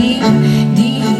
deep, deep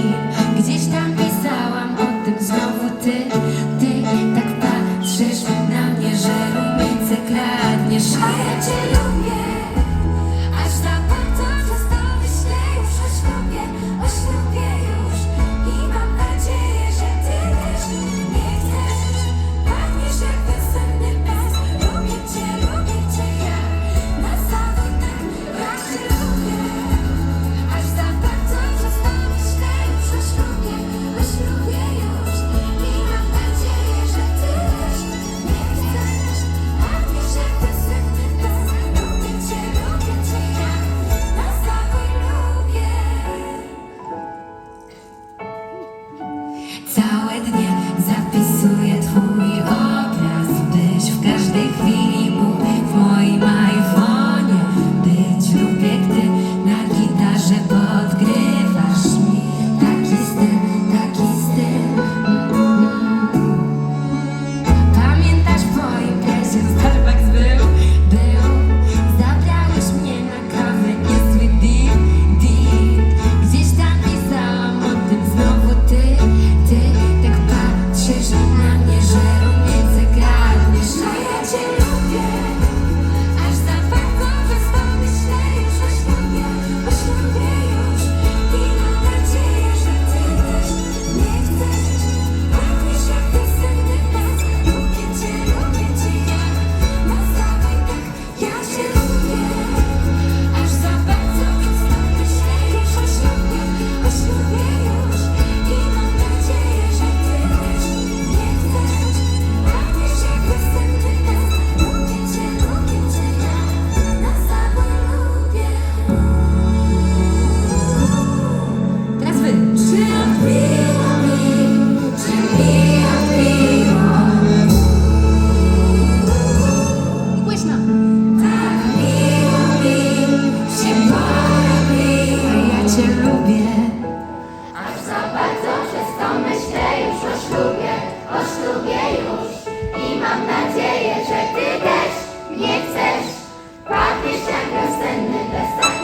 już i mam nadzieję, że ty też nie chcesz. Padniesz jak wiosenny destak.